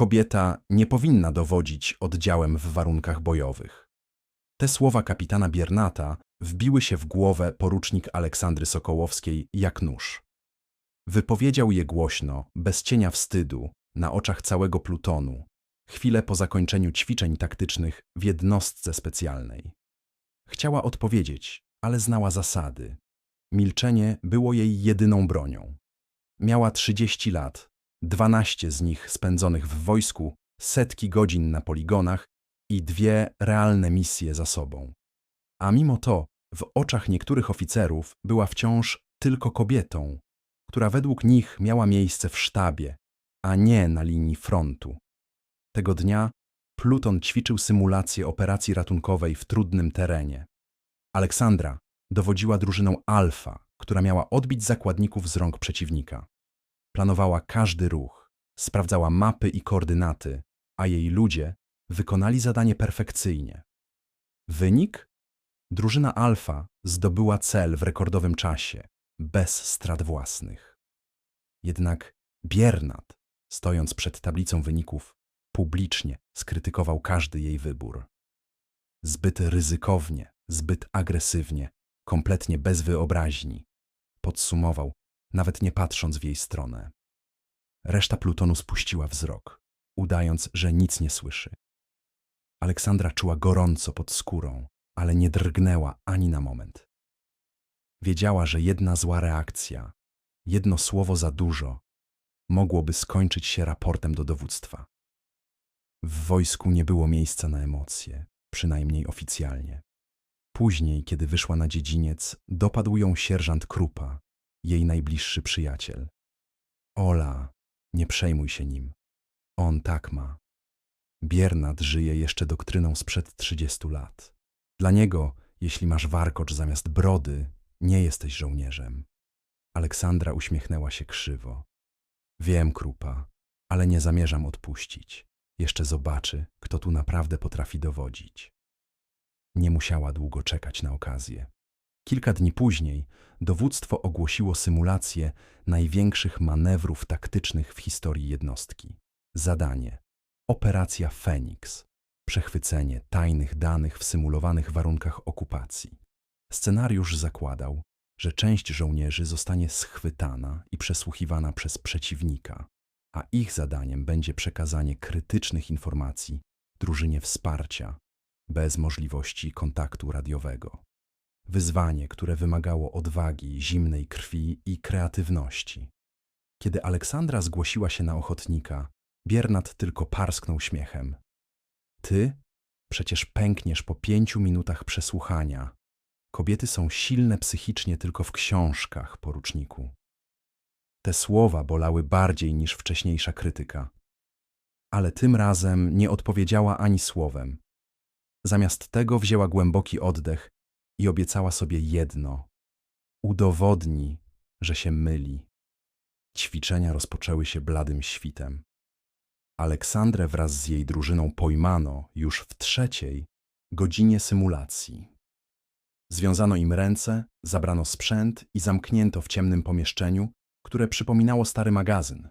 Kobieta nie powinna dowodzić oddziałem w warunkach bojowych. Te słowa kapitana Biernata wbiły się w głowę porucznik Aleksandry Sokołowskiej jak nóż. Wypowiedział je głośno, bez cienia wstydu, na oczach całego plutonu, chwilę po zakończeniu ćwiczeń taktycznych w jednostce specjalnej. Chciała odpowiedzieć, ale znała zasady. Milczenie było jej jedyną bronią. Miała 30 lat, 12 z nich spędzonych w wojsku, setki godzin na poligonach i dwie realne misje za sobą. A mimo to w oczach niektórych oficerów była wciąż tylko kobietą, która według nich miała miejsce w sztabie, a nie na linii frontu. Tego dnia Pluton ćwiczył symulację operacji ratunkowej w trudnym terenie. Aleksandra dowodziła drużyną Alfa, która miała odbić zakładników z rąk przeciwnika. Planowała każdy ruch, sprawdzała mapy i koordynaty, a jej ludzie wykonali zadanie perfekcyjnie. Wynik? Drużyna Alfa zdobyła cel w rekordowym czasie, bez strat własnych. Jednak Biernat, stojąc przed tablicą wyników, publicznie skrytykował każdy jej wybór. Zbyt ryzykownie, zbyt agresywnie, kompletnie bez wyobraźni, podsumował, nawet nie patrząc w jej stronę. Reszta Plutonu spuściła wzrok, udając, że nic nie słyszy. Aleksandra czuła gorąco pod skórą, ale nie drgnęła ani na moment. Wiedziała, że jedna zła reakcja, jedno słowo za dużo, mogłoby skończyć się raportem do dowództwa. W wojsku nie było miejsca na emocje, przynajmniej oficjalnie. Później, kiedy wyszła na dziedziniec, dopadł ją sierżant Krupa, jej najbliższy przyjaciel. Ola, nie przejmuj się nim. On tak ma. Biernat żyje jeszcze doktryną sprzed 30 lat. Dla niego, jeśli masz warkocz zamiast brody, nie jesteś żołnierzem. Aleksandra uśmiechnęła się krzywo. Wiem, Krupa, ale nie zamierzam odpuścić. Jeszcze zobaczy, kto tu naprawdę potrafi dowodzić. Nie musiała długo czekać na okazję. Kilka dni później dowództwo ogłosiło symulację największych manewrów taktycznych w historii jednostki. Zadanie: Operacja Feniks. Przechwycenie tajnych danych w symulowanych warunkach okupacji. Scenariusz zakładał, że część żołnierzy zostanie schwytana i przesłuchiwana przez przeciwnika, a ich zadaniem będzie przekazanie krytycznych informacji drużynie wsparcia bez możliwości kontaktu radiowego. Wyzwanie, które wymagało odwagi, zimnej krwi i kreatywności. Kiedy Aleksandra zgłosiła się na ochotnika, Biernat tylko parsknął śmiechem. Ty? Przecież pękniesz po pięciu minutach przesłuchania. Kobiety są silne psychicznie tylko w książkach, poruczniku. Te słowa bolały bardziej niż wcześniejsza krytyka. Ale tym razem nie odpowiedziała ani słowem. Zamiast tego wzięła głęboki oddech i obiecała sobie jedno: udowodni, że się myli. Ćwiczenia rozpoczęły się bladym świtem. Aleksandrę wraz z jej drużyną pojmano już w trzeciej godzinie symulacji. Związano im ręce, zabrano sprzęt i zamknięto w ciemnym pomieszczeniu, które przypominało stary magazyn.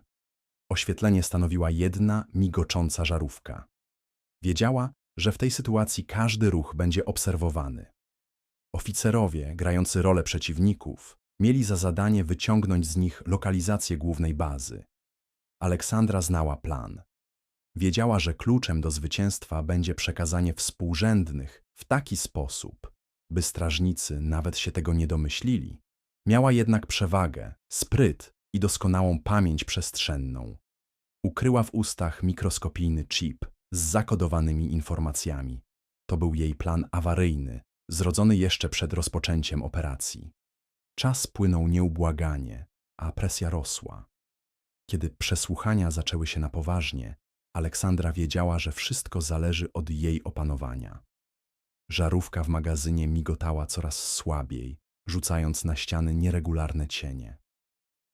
Oświetlenie stanowiła jedna migocząca żarówka. Wiedziała, że w tej sytuacji każdy ruch będzie obserwowany. Oficerowie, grający rolę przeciwników, mieli za zadanie wyciągnąć z nich lokalizację głównej bazy. Aleksandra znała plan. Wiedziała, że kluczem do zwycięstwa będzie przekazanie współrzędnych w taki sposób, by strażnicy nawet się tego nie domyślili. Miała jednak przewagę, spryt i doskonałą pamięć przestrzenną. Ukryła w ustach mikroskopijny chip z zakodowanymi informacjami. To był jej plan awaryjny, zrodzony jeszcze przed rozpoczęciem operacji. Czas płynął nieubłaganie, a presja rosła. Kiedy przesłuchania zaczęły się na poważnie, Aleksandra wiedziała, że wszystko zależy od jej opanowania. Żarówka w magazynie migotała coraz słabiej, rzucając na ściany nieregularne cienie.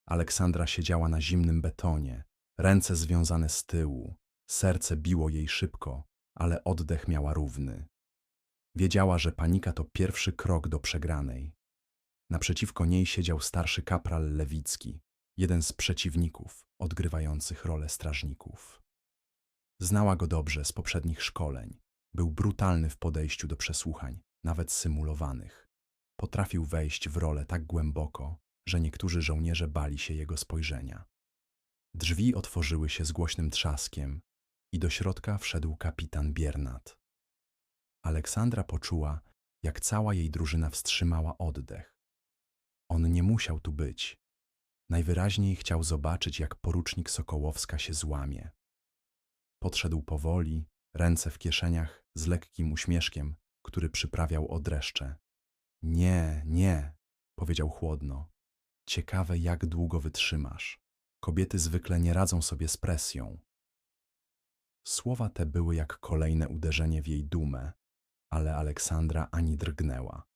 Aleksandra siedziała na zimnym betonie, ręce związane z tyłu, serce biło jej szybko, ale oddech miała równy. Wiedziała, że panika to pierwszy krok do przegranej. Naprzeciwko niej siedział starszy kapral Lewicki, jeden z przeciwników odgrywających rolę strażników. Znała go dobrze z poprzednich szkoleń. Był brutalny w podejściu do przesłuchań, nawet symulowanych. Potrafił wejść w rolę tak głęboko, że niektórzy żołnierze bali się jego spojrzenia. Drzwi otworzyły się z głośnym trzaskiem i do środka wszedł kapitan Biernat. Aleksandra poczuła, jak cała jej drużyna wstrzymała oddech. On nie musiał tu być. Najwyraźniej chciał zobaczyć, jak porucznik Sokołowska się złamie. Podszedł powoli, ręce w kieszeniach, z lekkim uśmieszkiem, który przyprawiał o dreszcze. Nie, nie, powiedział chłodno. Ciekawe, jak długo wytrzymasz. Kobiety zwykle nie radzą sobie z presją. Słowa te były jak kolejne uderzenie w jej dumę, ale Aleksandra ani drgnęła.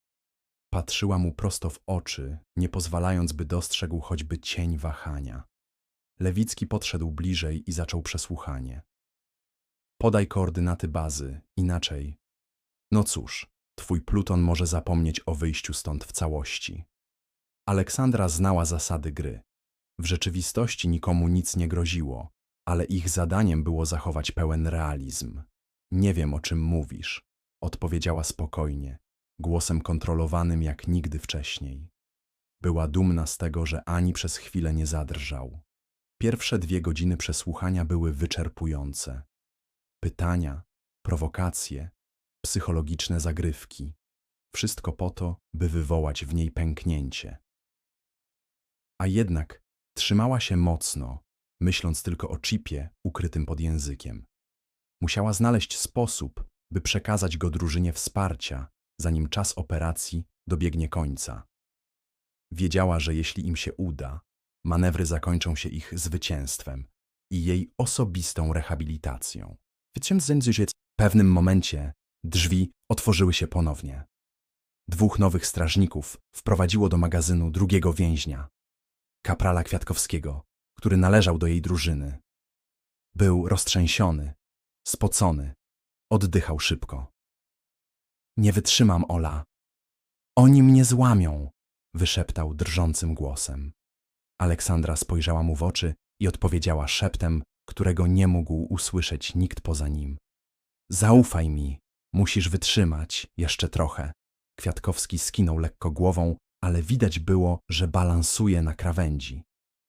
Patrzyła mu prosto w oczy, nie pozwalając, by dostrzegł choćby cień wahania. Lewicki podszedł bliżej i zaczął przesłuchanie. Podaj koordynaty bazy, inaczej. No cóż, twój pluton może zapomnieć o wyjściu stąd w całości. Aleksandra znała zasady gry. W rzeczywistości nikomu nic nie groziło, ale ich zadaniem było zachować pełen realizm. Nie wiem, o czym mówisz, odpowiedziała spokojnie, głosem kontrolowanym jak nigdy wcześniej. Była dumna z tego, że ani przez chwilę nie zadrżał. Pierwsze dwie godziny przesłuchania były wyczerpujące. Pytania, prowokacje, psychologiczne zagrywki. Wszystko po to, by wywołać w niej pęknięcie. A jednak trzymała się mocno, myśląc tylko o chipie ukrytym pod językiem. Musiała znaleźć sposób, by przekazać go drużynie wsparcia, zanim czas operacji dobiegnie końca. Wiedziała, że jeśli im się uda, manewry zakończą się ich zwycięstwem i jej osobistą rehabilitacją. W pewnym momencie drzwi otworzyły się ponownie. Dwóch nowych strażników wprowadziło do magazynu drugiego więźnia, kaprala Kwiatkowskiego, który należał do jej drużyny. Był roztrzęsiony, spocony, oddychał szybko. Nie wytrzymam, Ola. Oni mnie złamią, wyszeptał drżącym głosem. Aleksandra spojrzała mu w oczy i odpowiedziała szeptem, którego nie mógł usłyszeć nikt poza nim. Zaufaj mi, musisz wytrzymać jeszcze trochę. Kwiatkowski skinął lekko głową, ale widać było, że balansuje na krawędzi.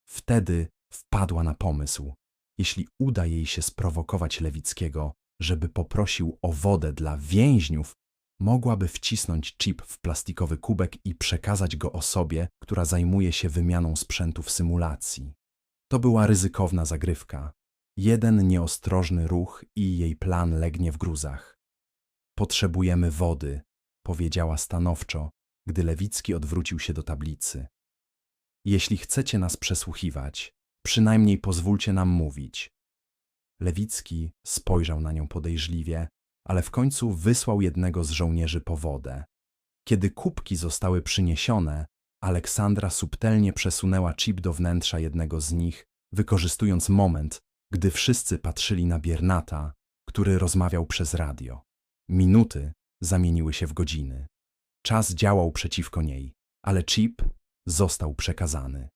Wtedy wpadła na pomysł. Jeśli uda jej się sprowokować Lewickiego, żeby poprosił o wodę dla więźniów, mogłaby wcisnąć chip w plastikowy kubek i przekazać go osobie, która zajmuje się wymianą sprzętu w symulacji. To była ryzykowna zagrywka. Jeden nieostrożny ruch i jej plan legnie w gruzach. Potrzebujemy wody, powiedziała stanowczo, gdy Lewicki odwrócił się do tablicy. Jeśli chcecie nas przesłuchiwać, przynajmniej pozwólcie nam mówić. Lewicki spojrzał na nią podejrzliwie, ale w końcu wysłał jednego z żołnierzy po wodę. Kiedy kubki zostały przyniesione, Aleksandra subtelnie przesunęła chip do wnętrza jednego z nich, wykorzystując moment, gdy wszyscy patrzyli na Biernata, który rozmawiał przez radio. Minuty zamieniły się w godziny. Czas działał przeciwko niej, ale chip został przekazany.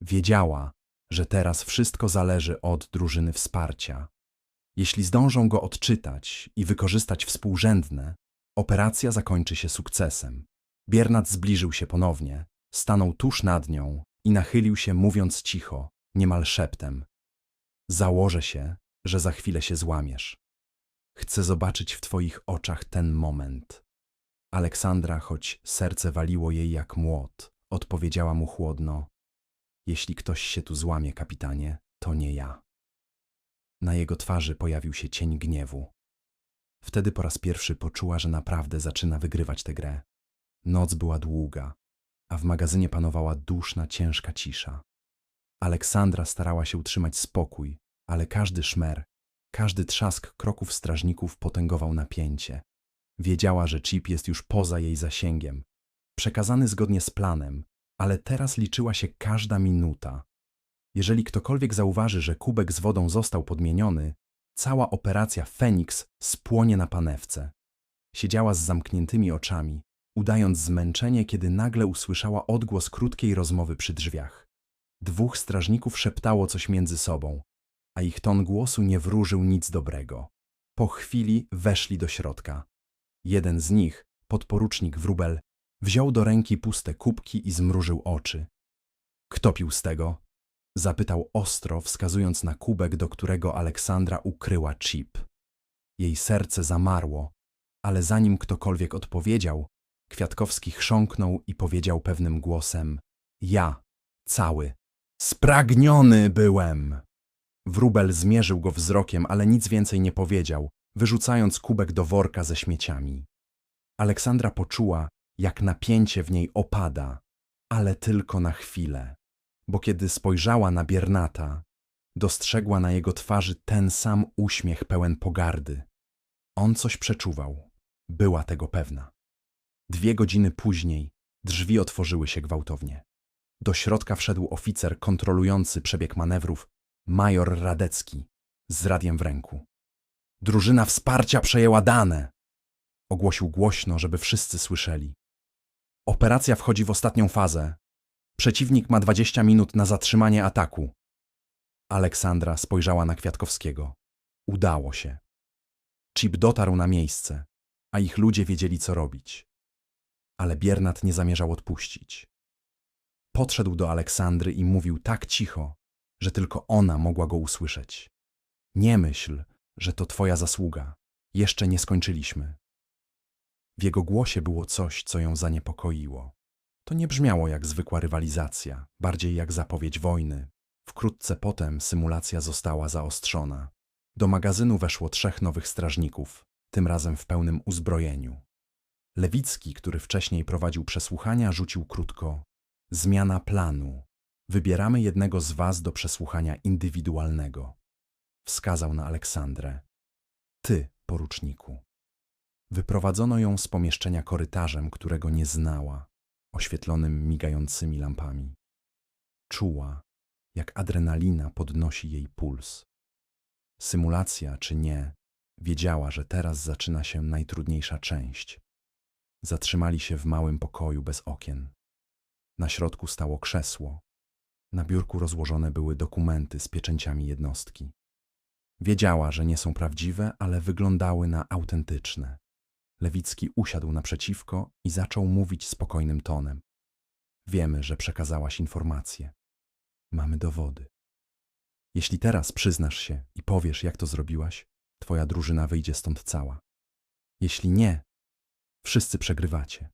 Wiedziała, że teraz wszystko zależy od drużyny wsparcia. Jeśli zdążą go odczytać i wykorzystać współrzędne, operacja zakończy się sukcesem. Biernat zbliżył się ponownie, stanął tuż nad nią i nachylił się, mówiąc cicho, niemal szeptem. Założę się, że za chwilę się złamiesz. Chcę zobaczyć w twoich oczach ten moment. Aleksandra, choć serce waliło jej jak młot, odpowiedziała mu chłodno. Jeśli ktoś się tu złamie, kapitanie, to nie ja. Na jego twarzy pojawił się cień gniewu. Wtedy po raz pierwszy poczuła, że naprawdę zaczyna wygrywać tę grę. Noc była długa, a w magazynie panowała duszna, ciężka cisza. Aleksandra starała się utrzymać spokój, ale każdy szmer, każdy trzask kroków strażników potęgował napięcie. Wiedziała, że chip jest już poza jej zasięgiem, przekazany zgodnie z planem, ale teraz liczyła się każda minuta. Jeżeli ktokolwiek zauważy, że kubek z wodą został podmieniony, cała operacja Feniks spłonie na panewce. Siedziała z zamkniętymi oczami, udając zmęczenie, kiedy nagle usłyszała odgłos krótkiej rozmowy przy drzwiach. Dwóch strażników szeptało coś między sobą, a ich ton głosu nie wróżył nic dobrego. Po chwili weszli do środka. Jeden z nich, podporucznik Wróbel, wziął do ręki puste kubki i zmrużył oczy. Kto pił z tego? Zapytał ostro, wskazując na kubek, do którego Aleksandra ukryła chip. Jej serce zamarło, ale zanim ktokolwiek odpowiedział, Kwiatkowski chrząknął i powiedział pewnym głosem: Ja, cały, spragniony byłem. Wróbel zmierzył go wzrokiem, ale nic więcej nie powiedział, wyrzucając kubek do worka ze śmieciami. Aleksandra poczuła, jak napięcie w niej opada, ale tylko na chwilę, bo kiedy spojrzała na Biernata, dostrzegła na jego twarzy ten sam uśmiech pełen pogardy. On coś przeczuwał, była tego pewna. Dwie godziny później drzwi otworzyły się gwałtownie. Do środka wszedł oficer kontrolujący przebieg manewrów, major Radecki, z radiem w ręku. Drużyna wsparcia przejęła dane, ogłosił głośno, żeby wszyscy słyszeli. Operacja wchodzi w ostatnią fazę. Przeciwnik ma 20 minut na zatrzymanie ataku. Aleksandra spojrzała na Kwiatkowskiego. Udało się. Chip dotarł na miejsce, a ich ludzie wiedzieli, co robić. Ale Biernat nie zamierzał odpuścić. Podszedł do Aleksandry i mówił tak cicho, że tylko ona mogła go usłyszeć. Nie myśl, że to twoja zasługa. Jeszcze nie skończyliśmy. W jego głosie było coś, co ją zaniepokoiło. To nie brzmiało jak zwykła rywalizacja, bardziej jak zapowiedź wojny. Wkrótce potem symulacja została zaostrzona. Do magazynu weszło trzech nowych strażników, tym razem w pełnym uzbrojeniu. Lewicki, który wcześniej prowadził przesłuchania, rzucił krótko: Zmiana planu. Wybieramy jednego z was do przesłuchania indywidualnego. Wskazał na Aleksandrę. Ty, poruczniku. Wyprowadzono ją z pomieszczenia korytarzem, którego nie znała, oświetlonym migającymi lampami. Czuła, jak adrenalina podnosi jej puls. Symulacja czy nie, wiedziała, że teraz zaczyna się najtrudniejsza część. Zatrzymali się w małym pokoju bez okien. Na środku stało krzesło. Na biurku rozłożone były dokumenty z pieczęciami jednostki. Wiedziała, że nie są prawdziwe, ale wyglądały na autentyczne. Lewicki usiadł naprzeciwko i zaczął mówić spokojnym tonem. Wiemy, że przekazałaś informacje. Mamy dowody. Jeśli teraz przyznasz się i powiesz, jak to zrobiłaś, twoja drużyna wyjdzie stąd cała. Jeśli nie, wszyscy przegrywacie.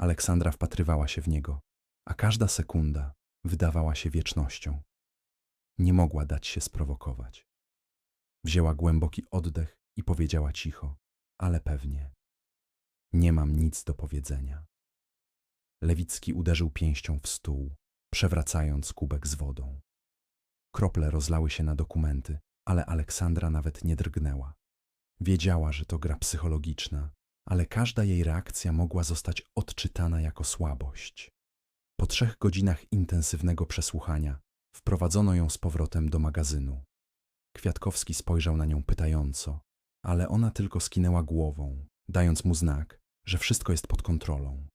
Aleksandra wpatrywała się w niego, a każda sekunda wydawała się wiecznością. Nie mogła dać się sprowokować. Wzięła głęboki oddech i powiedziała cicho, ale pewnie. Nie mam nic do powiedzenia. Lewicki uderzył pięścią w stół, przewracając kubek z wodą. Krople rozlały się na dokumenty, ale Aleksandra nawet nie drgnęła. Wiedziała, że to gra psychologiczna, ale każda jej reakcja mogła zostać odczytana jako słabość. Po trzech godzinach intensywnego przesłuchania wprowadzono ją z powrotem do magazynu. Kwiatkowski spojrzał na nią pytająco, ale ona tylko skinęła głową, dając mu znak, że wszystko jest pod kontrolą.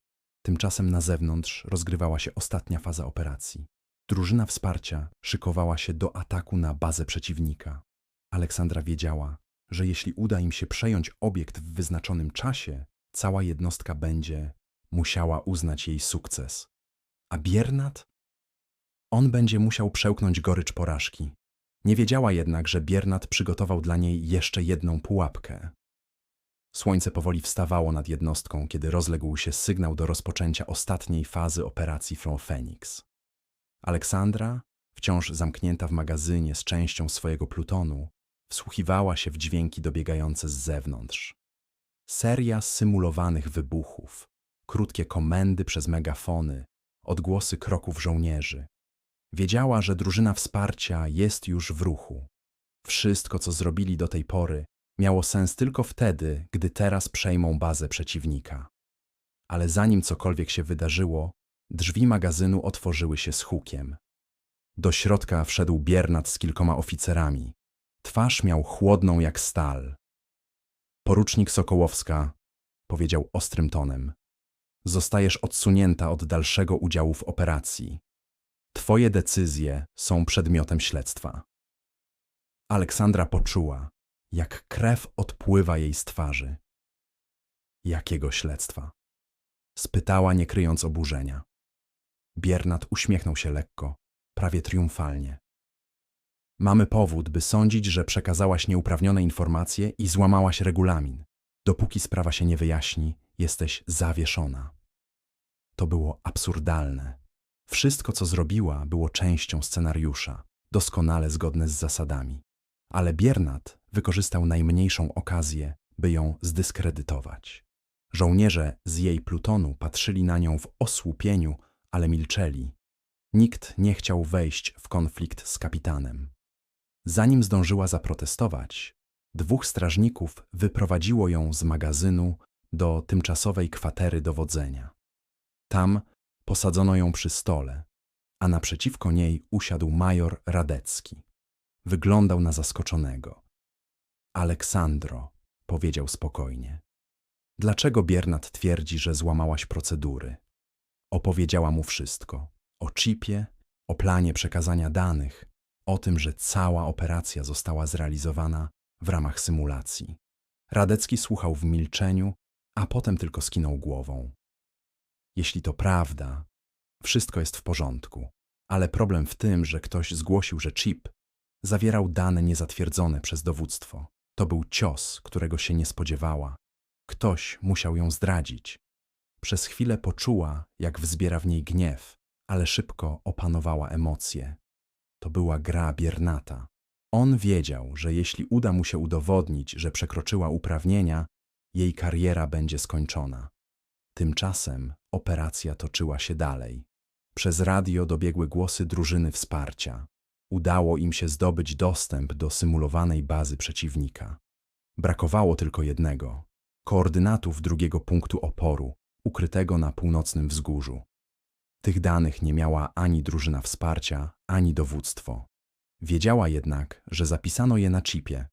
Tymczasem na zewnątrz rozgrywała się ostatnia faza operacji. Drużyna wsparcia szykowała się do ataku na bazę przeciwnika. Aleksandra wiedziała, że jeśli uda im się przejąć obiekt w wyznaczonym czasie, cała jednostka będzie musiała uznać jej sukces. A Biernat? On będzie musiał przełknąć gorycz porażki. Nie wiedziała jednak, że Biernat przygotował dla niej jeszcze jedną pułapkę. Słońce powoli wstawało nad jednostką, kiedy rozległ się sygnał do rozpoczęcia ostatniej fazy operacji From Phoenix. Aleksandra, wciąż zamknięta w magazynie z częścią swojego plutonu, wsłuchiwała się w dźwięki dobiegające z zewnątrz. Seria symulowanych wybuchów, krótkie komendy przez megafony, odgłosy kroków żołnierzy. Wiedziała, że drużyna wsparcia jest już w ruchu. Wszystko, co zrobili do tej pory, miało sens tylko wtedy, gdy teraz przejmą bazę przeciwnika. Ale zanim cokolwiek się wydarzyło, drzwi magazynu otworzyły się z hukiem. Do środka wszedł Biernat z kilkoma oficerami. Twarz miał chłodną jak stal. Porucznik Sokołowska, powiedział ostrym tonem, zostajesz odsunięta od dalszego udziału w operacji. Twoje decyzje są przedmiotem śledztwa. Aleksandra poczuła, jak krew odpływa jej z twarzy. Jakiego śledztwa? Spytała, nie kryjąc oburzenia. Biernat uśmiechnął się lekko, prawie triumfalnie. Mamy powód, by sądzić, że przekazałaś nieuprawnione informacje i złamałaś regulamin. Dopóki sprawa się nie wyjaśni, jesteś zawieszona. To było absurdalne. Wszystko, co zrobiła, było częścią scenariusza, doskonale zgodne z zasadami. Ale Biernat wykorzystał najmniejszą okazję, by ją zdyskredytować. Żołnierze z jej plutonu patrzyli na nią w osłupieniu, ale milczeli. Nikt nie chciał wejść w konflikt z kapitanem. Zanim zdążyła zaprotestować, dwóch strażników wyprowadziło ją z magazynu do tymczasowej kwatery dowodzenia. Tam posadzono ją przy stole, a naprzeciwko niej usiadł major Radecki. Wyglądał na zaskoczonego. Aleksandro, powiedział spokojnie. Dlaczego Biernat twierdzi, że złamałaś procedury? Opowiedziała mu wszystko. O chipie, o planie przekazania danych, o tym, że cała operacja została zrealizowana w ramach symulacji. Radecki słuchał w milczeniu, a potem tylko skinął głową. Jeśli to prawda, wszystko jest w porządku, ale problem w tym, że ktoś zgłosił, że chip zawierał dane niezatwierdzone przez dowództwo. To był cios, którego się nie spodziewała. Ktoś musiał ją zdradzić. Przez chwilę poczuła, jak wzbiera w niej gniew, ale szybko opanowała emocje. To była gra Biernata. On wiedział, że jeśli uda mu się udowodnić, że przekroczyła uprawnienia, jej kariera będzie skończona. Tymczasem operacja toczyła się dalej. Przez radio dobiegły głosy drużyny wsparcia. Udało im się zdobyć dostęp do symulowanej bazy przeciwnika. Brakowało tylko jednego koordynatów drugiego punktu oporu, ukrytego na północnym wzgórzu. Tych danych nie miała ani drużyna wsparcia, ani dowództwo. Wiedziała jednak, że zapisano je na chipie.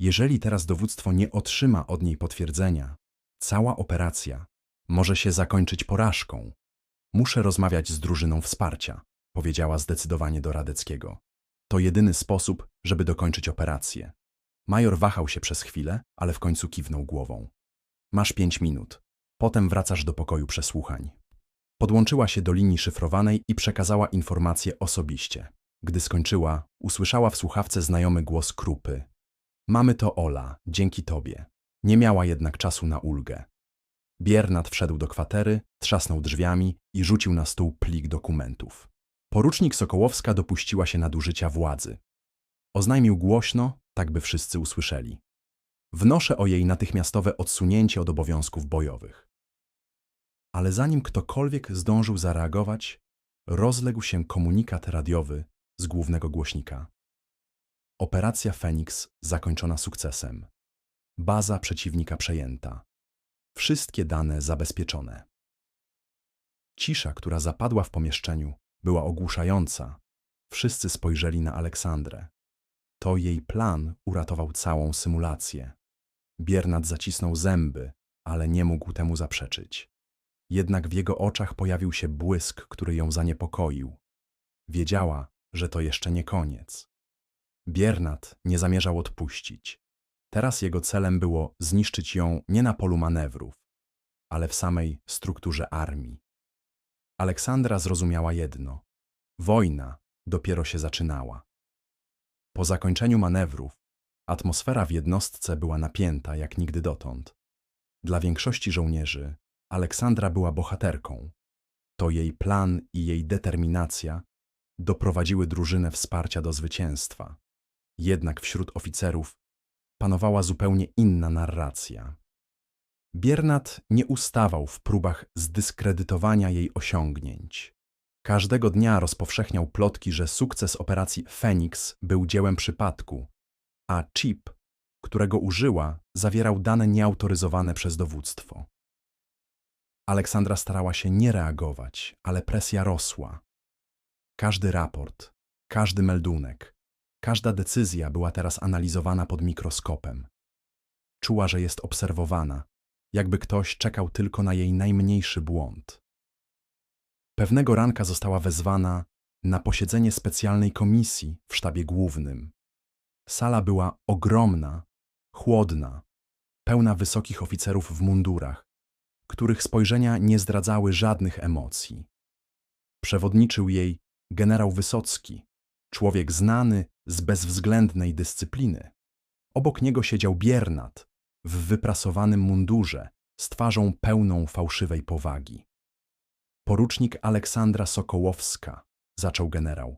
Jeżeli teraz dowództwo nie otrzyma od niej potwierdzenia, cała operacja może się zakończyć porażką. Muszę rozmawiać z drużyną wsparcia, powiedziała zdecydowanie do Radeckiego. To jedyny sposób, żeby dokończyć operację. Major wahał się przez chwilę, ale w końcu kiwnął głową. Masz pięć minut. Potem wracasz do pokoju przesłuchań. Podłączyła się do linii szyfrowanej i przekazała informacje osobiście. Gdy skończyła, usłyszała w słuchawce znajomy głos Krupy. Mamy to Ola, dzięki tobie. Nie miała jednak czasu na ulgę. Biernat wszedł do kwatery, trzasnął drzwiami i rzucił na stół plik dokumentów. Porucznik Sokołowska dopuściła się nadużycia władzy. Oznajmił głośno, tak by wszyscy usłyszeli. Wnoszę o jej natychmiastowe odsunięcie od obowiązków bojowych. Ale zanim ktokolwiek zdążył zareagować, rozległ się komunikat radiowy z głównego głośnika. Operacja Feniks zakończona sukcesem. Baza przeciwnika przejęta. Wszystkie dane zabezpieczone. Cisza, która zapadła w pomieszczeniu, była ogłuszająca. Wszyscy spojrzeli na Aleksandrę. To jej plan uratował całą symulację. Biernat zacisnął zęby, ale nie mógł temu zaprzeczyć. Jednak w jego oczach pojawił się błysk, który ją zaniepokoił. Wiedziała, że to jeszcze nie koniec. Biernat nie zamierzał odpuścić. Teraz jego celem było zniszczyć ją nie na polu manewrów, ale w samej strukturze armii. Aleksandra zrozumiała jedno. Wojna dopiero się zaczynała. Po zakończeniu manewrów atmosfera w jednostce była napięta jak nigdy dotąd. Dla większości żołnierzy Aleksandra była bohaterką. To jej plan i jej determinacja doprowadziły drużynę wsparcia do zwycięstwa. Jednak wśród oficerów panowała zupełnie inna narracja. Biernat nie ustawał w próbach zdyskredytowania jej osiągnięć. Każdego dnia rozpowszechniał plotki, że sukces operacji Feniks był dziełem przypadku, a chip, którego użyła, zawierał dane nieautoryzowane przez dowództwo. Aleksandra starała się nie reagować, ale presja rosła. Każdy raport, każdy meldunek, każda decyzja była teraz analizowana pod mikroskopem. Czuła, że jest obserwowana, jakby ktoś czekał tylko na jej najmniejszy błąd. Pewnego ranka została wezwana na posiedzenie specjalnej komisji w sztabie głównym. Sala była ogromna, chłodna, pełna wysokich oficerów w mundurach, których spojrzenia nie zdradzały żadnych emocji. Przewodniczył jej generał Wysocki, człowiek znany z bezwzględnej dyscypliny. Obok niego siedział Biernat w wyprasowanym mundurze, z twarzą pełną fałszywej powagi. Porucznik Aleksandra Sokołowska, zaczął generał.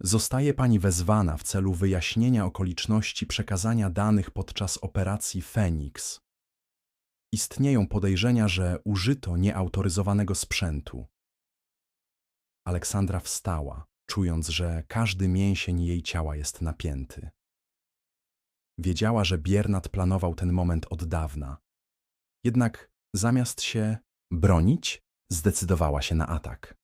Zostaje pani wezwana w celu wyjaśnienia okoliczności przekazania danych podczas operacji Feniks. Istnieją podejrzenia, że użyto nieautoryzowanego sprzętu. Aleksandra wstała, czując, że każdy mięsień jej ciała jest napięty. Wiedziała, że Biernat planował ten moment od dawna. Jednak zamiast się bronić, zdecydowała się na atak.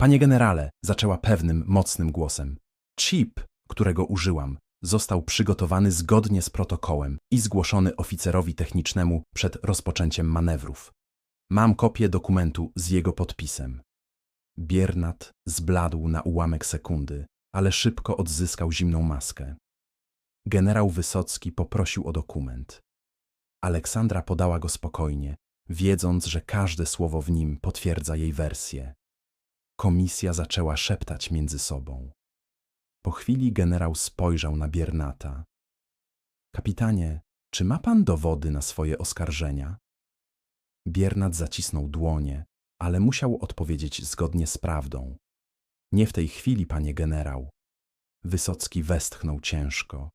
Panie generale, zaczęła pewnym, mocnym głosem. Chip, którego użyłam, został przygotowany zgodnie z protokołem i zgłoszony oficerowi technicznemu przed rozpoczęciem manewrów. Mam kopię dokumentu z jego podpisem. Biernat zbladł na ułamek sekundy, ale szybko odzyskał zimną maskę. Generał Wysocki poprosił o dokument. Aleksandra podała go spokojnie, wiedząc, że każde słowo w nim potwierdza jej wersję. Komisja zaczęła szeptać między sobą. Po chwili generał spojrzał na Biernata. Kapitanie, czy ma pan dowody na swoje oskarżenia? Biernat zacisnął dłonie, ale musiał odpowiedzieć zgodnie z prawdą. Nie w tej chwili, panie generał. Wysocki westchnął ciężko.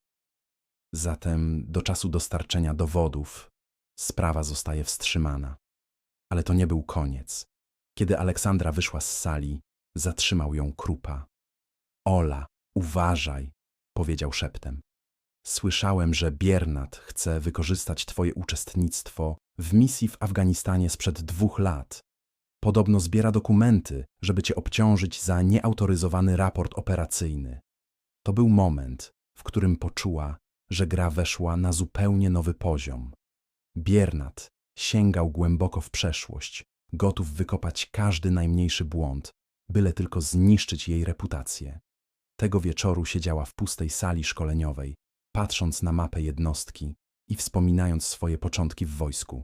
Zatem do czasu dostarczenia dowodów sprawa zostaje wstrzymana. Ale to nie był koniec. Kiedy Aleksandra wyszła z sali, zatrzymał ją Krupa. Ola, uważaj, powiedział szeptem. Słyszałem, że Biernat chce wykorzystać twoje uczestnictwo w misji w Afganistanie sprzed dwóch lat. Podobno zbiera dokumenty, żeby cię obciążyć za nieautoryzowany raport operacyjny. To był moment, w którym poczuła, że gra weszła na zupełnie nowy poziom. Biernat sięgał głęboko w przeszłość, gotów wykopać każdy najmniejszy błąd, byle tylko zniszczyć jej reputację. Tego wieczoru siedziała w pustej sali szkoleniowej, patrząc na mapę jednostki i wspominając swoje początki w wojsku.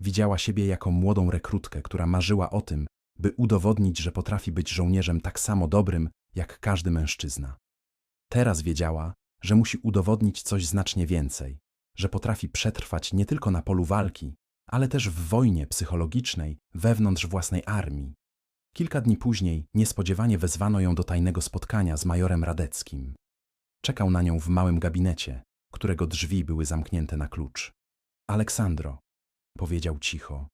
Widziała siebie jako młodą rekrutkę, która marzyła o tym, by udowodnić, że potrafi być żołnierzem tak samo dobrym jak każdy mężczyzna. Teraz wiedziała, że musi udowodnić coś znacznie więcej, że potrafi przetrwać nie tylko na polu walki, ale też w wojnie psychologicznej wewnątrz własnej armii. Kilka dni później niespodziewanie wezwano ją do tajnego spotkania z majorem Radeckim. Czekał na nią w małym gabinecie, którego drzwi były zamknięte na klucz. Aleksandro, powiedział cicho,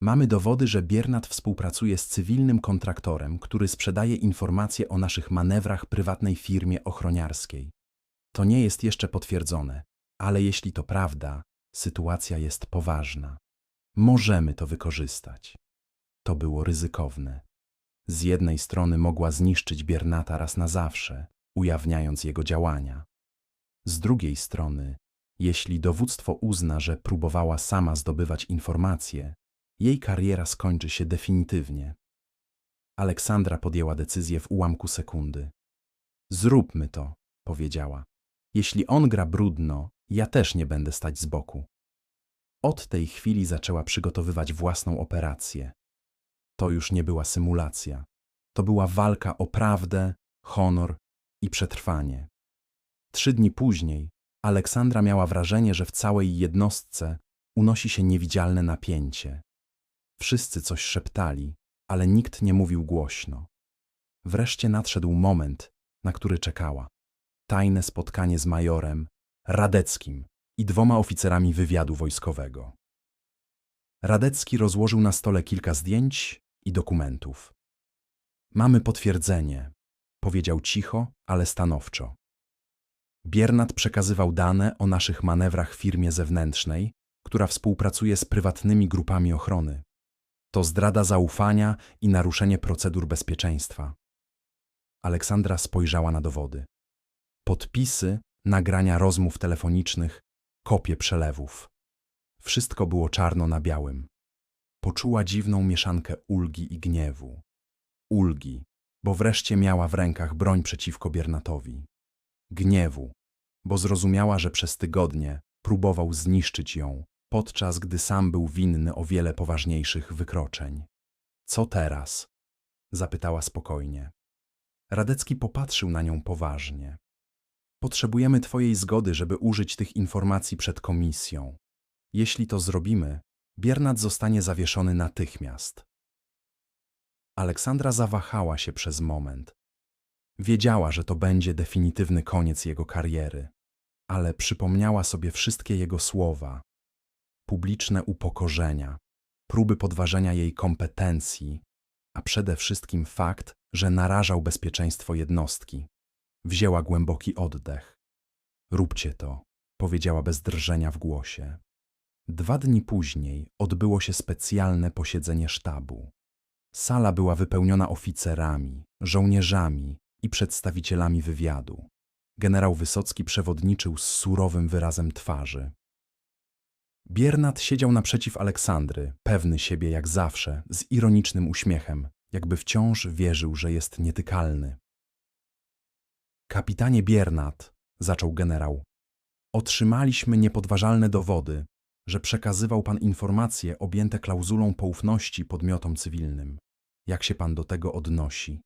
mamy dowody, że Biernat współpracuje z cywilnym kontraktorem, który sprzedaje informacje o naszych manewrach prywatnej firmie ochroniarskiej. To nie jest jeszcze potwierdzone, ale jeśli to prawda, sytuacja jest poważna. Możemy to wykorzystać. To było ryzykowne. Z jednej strony mogła zniszczyć Biernata raz na zawsze, ujawniając jego działania. Z drugiej strony, jeśli dowództwo uzna, że próbowała sama zdobywać informacje, jej kariera skończy się definitywnie. Aleksandra podjęła decyzję w ułamku sekundy. Zróbmy to, powiedziała. Jeśli on gra brudno, ja też nie będę stać z boku. Od tej chwili zaczęła przygotowywać własną operację. To już nie była symulacja. To była walka o prawdę, honor i przetrwanie. Trzy dni później Aleksandra miała wrażenie, że w całej jednostce unosi się niewidzialne napięcie. Wszyscy coś szeptali, ale nikt nie mówił głośno. Wreszcie nadszedł moment, na który czekała. Tajne spotkanie z majorem, Radeckim i dwoma oficerami wywiadu wojskowego. Radecki rozłożył na stole kilka zdjęć i dokumentów. Mamy potwierdzenie, powiedział cicho, ale stanowczo. Biernat przekazywał dane o naszych manewrach firmie zewnętrznej, która współpracuje z prywatnymi grupami ochrony. To zdrada zaufania i naruszenie procedur bezpieczeństwa. Aleksandra spojrzała na dowody. Podpisy, nagrania rozmów telefonicznych, kopie przelewów. Wszystko było czarno na białym. Poczuła dziwną mieszankę ulgi i gniewu. Ulgi, bo wreszcie miała w rękach broń przeciwko Biernatowi. Gniewu, bo zrozumiała, że przez tygodnie próbował zniszczyć ją, podczas gdy sam był winny o wiele poważniejszych wykroczeń. Co teraz? zapytała spokojnie. Radecki popatrzył na nią poważnie. Potrzebujemy Twojej zgody, żeby użyć tych informacji przed komisją. Jeśli to zrobimy, Biernat zostanie zawieszony natychmiast. Aleksandra zawahała się przez moment. Wiedziała, że to będzie definitywny koniec jego kariery, ale przypomniała sobie wszystkie jego słowa, publiczne upokorzenia, próby podważenia jej kompetencji, a przede wszystkim fakt, że narażał bezpieczeństwo jednostki. Wzięła głęboki oddech. Róbcie to, powiedziała bez drżenia w głosie. Dwa dni później odbyło się specjalne posiedzenie sztabu. Sala była wypełniona oficerami, żołnierzami i przedstawicielami wywiadu. Generał Wysocki przewodniczył z surowym wyrazem twarzy. Biernat siedział naprzeciw Aleksandry, pewny siebie jak zawsze, z ironicznym uśmiechem, jakby wciąż wierzył, że jest nietykalny. Kapitanie Biernat, zaczął generał, otrzymaliśmy niepodważalne dowody, że przekazywał pan informacje objęte klauzulą poufności podmiotom cywilnym. Jak się pan do tego odnosi?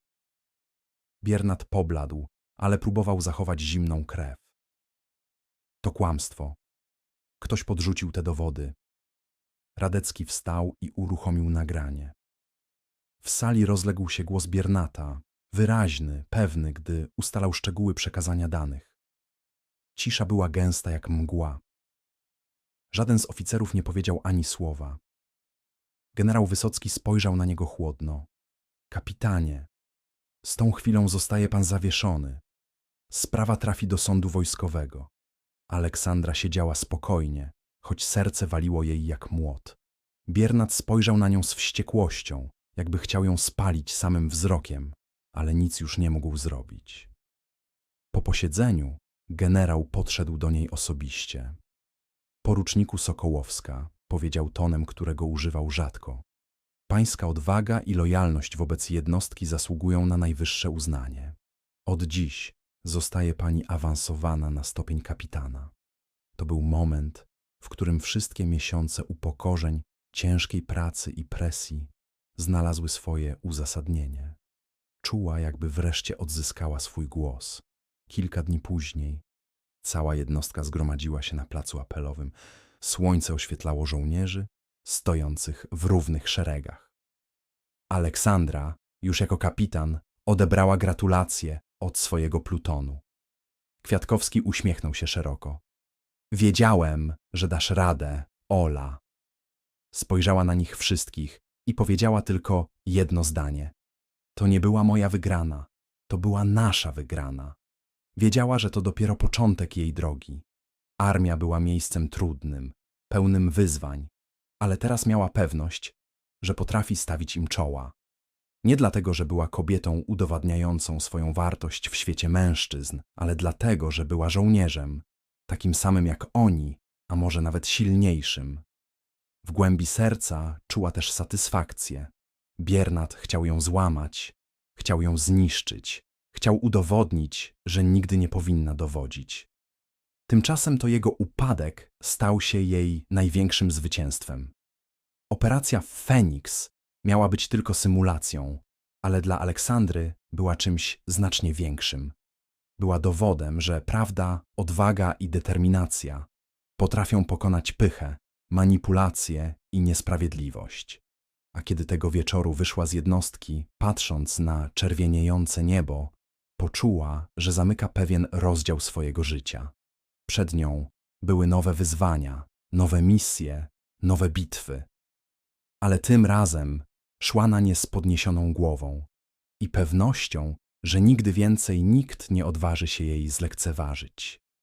Biernat pobladł, ale próbował zachować zimną krew. To kłamstwo. Ktoś podrzucił te dowody. Radecki wstał i uruchomił nagranie. W sali rozległ się głos Biernata, wyraźny, pewny, gdy ustalał szczegóły przekazania danych. Cisza była gęsta jak mgła. Żaden z oficerów nie powiedział ani słowa. Generał Wysocki spojrzał na niego chłodno. Kapitanie, z tą chwilą zostaje pan zawieszony. Sprawa trafi do sądu wojskowego. Aleksandra siedziała spokojnie, choć serce waliło jej jak młot. Biernat spojrzał na nią z wściekłością, jakby chciał ją spalić samym wzrokiem, ale nic już nie mógł zrobić. Po posiedzeniu generał podszedł do niej osobiście. Poruczniku Sokołowska, powiedział tonem, którego używał rzadko. Pańska odwaga i lojalność wobec jednostki zasługują na najwyższe uznanie. Od dziś zostaje pani awansowana na stopień kapitana. To był moment, w którym wszystkie miesiące upokorzeń, ciężkiej pracy i presji znalazły swoje uzasadnienie. Czuła, jakby wreszcie odzyskała swój głos. Kilka dni później cała jednostka zgromadziła się na placu apelowym. Słońce oświetlało żołnierzy stojących w równych szeregach. Aleksandra, już jako kapitan, odebrała gratulacje od swojego plutonu. Kwiatkowski uśmiechnął się szeroko. Wiedziałem, że dasz radę, Ola. Spojrzała na nich wszystkich i powiedziała tylko jedno zdanie. To nie była moja wygrana, to była nasza wygrana. Wiedziała, że to dopiero początek jej drogi. Armia była miejscem trudnym, pełnym wyzwań, ale teraz miała pewność, że potrafi stawić im czoła. Nie dlatego, że była kobietą udowadniającą swoją wartość w świecie mężczyzn, ale dlatego, że była żołnierzem, takim samym jak oni, a może nawet silniejszym. W głębi serca czuła też satysfakcję. Biernat chciał ją złamać, chciał ją zniszczyć, chciał udowodnić, że nigdy nie powinna dowodzić. Tymczasem to jego upadek stał się jej największym zwycięstwem. Operacja Feniks miała być tylko symulacją, ale dla Aleksandry była czymś znacznie większym. Była dowodem, że prawda, odwaga i determinacja potrafią pokonać pychę, manipulację i niesprawiedliwość. A kiedy tego wieczoru wyszła z jednostki, patrząc na czerwieniejące niebo, poczuła, że zamyka pewien rozdział swojego życia. Przed nią były nowe wyzwania, nowe misje, nowe bitwy. Ale tym razem szła na nie z podniesioną głową i pewnością, że nigdy więcej nikt nie odważy się jej zlekceważyć.